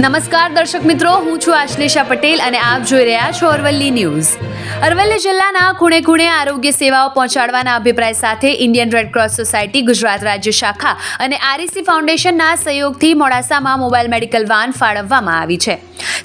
નમસ્કાર દર્શક મિત્રો, હું છું આશ્લેષા પટેલ અને આપ જોઈ રહ્યા છો અરવલ્લી ન્યૂઝ. અરવલ્લી જિલ્લાના ખૂણે ખૂણે આરોગ્ય સેવાઓ પહોંચાડવાના અભિપ્રાય સાથે ઇન્ડિયન રેડક્રોસ સોસાયટી, ગુજરાત રાજ્ય શાખા અને આરઈસી ફાઉન્ડેશનના સહયોગથી મોડાસામાં મોબાઈલ મેડિકલ વાન ફાળવવામાં આવી છે.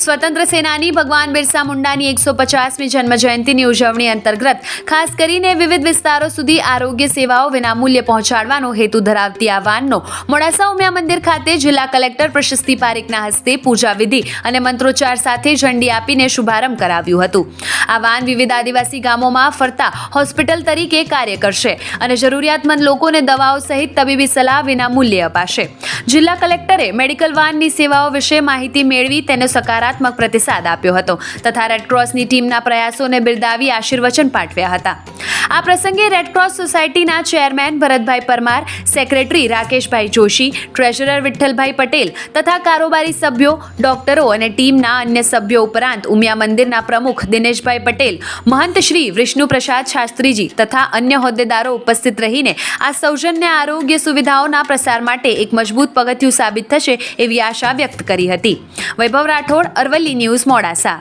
સ્વતંત્ર સેનાની ભગવાન બિરસા મુંડાની એકસો પચાસમી જન્મજયંતિની ઉજવણી અંતર્ગત ખાસ કરીને વિવિધ વિસ્તારો સુધી આરોગ્ય સેવાઓ વિનામૂલ્યે પહોંચાડવાનો હેતુ ધરાવતી આ વાનનો મોડાસા ઉમિયા મંદિર ખાતે જિલ્લા કલેક્ટર પ્રશસ્તિ પારેખના હસ્તે પૂજા વિધિ અને મંત્રોચ્ચાર સાથે ઝંડી આપીને શુભારંભ કરાવ્યું હતું. આ વાન વિવિધ આદિવાસી ગામોમાં ફરતા હોસ્પિટલ તરીકે કાર્ય કરશે અને જરૂરિયાતમંદ લોકોને દવાઓ સહિત તબીબી સલાહ વિના મૂલ્ય અપાશે. જિલ્લા કલેક્ટરે મેડિકલ વાનની સેવાઓ વિશે માહિતી મેળવી તેનો સકારાત્મક પ્રતિસાદ આપ્યો હતો તથા રેડક્રોસની ટીમના પ્રયાસોને બિરદાવી આશીર્વચન પાઠવ્યા હતા. આ પ્રસંગે રેડક્રોસ સોસાયટીના chairman Bharatbhai Parmar secretary Rakeshbhai Joshi treasurer Vitthalbhai Patel તથા કારોબારી સભ્યો, ડોક્ટરો અને ટીમના અન્ય સભ્યો ઉપરાંત ઉમિયા મંદિરના પ્રમુખ દિનેશભાઈ પટેલ, મહંત શ્રી વિષ્ણુ પ્રસાદ શાસ્ત્રીજી તથા અન્ય હોદ્દેદારો ઉપસ્થિત રહીને આ સૌજન્ય આરોગ્ય સુવિધાઓના પ્રસાર માટે એક મજબૂત પગથિયું સાબિત થશે એવી આશા વ્યક્ત કરી હતી. વૈભવ રાઠોડ, અરવલ્લી ન્યૂઝ, મોડાસા.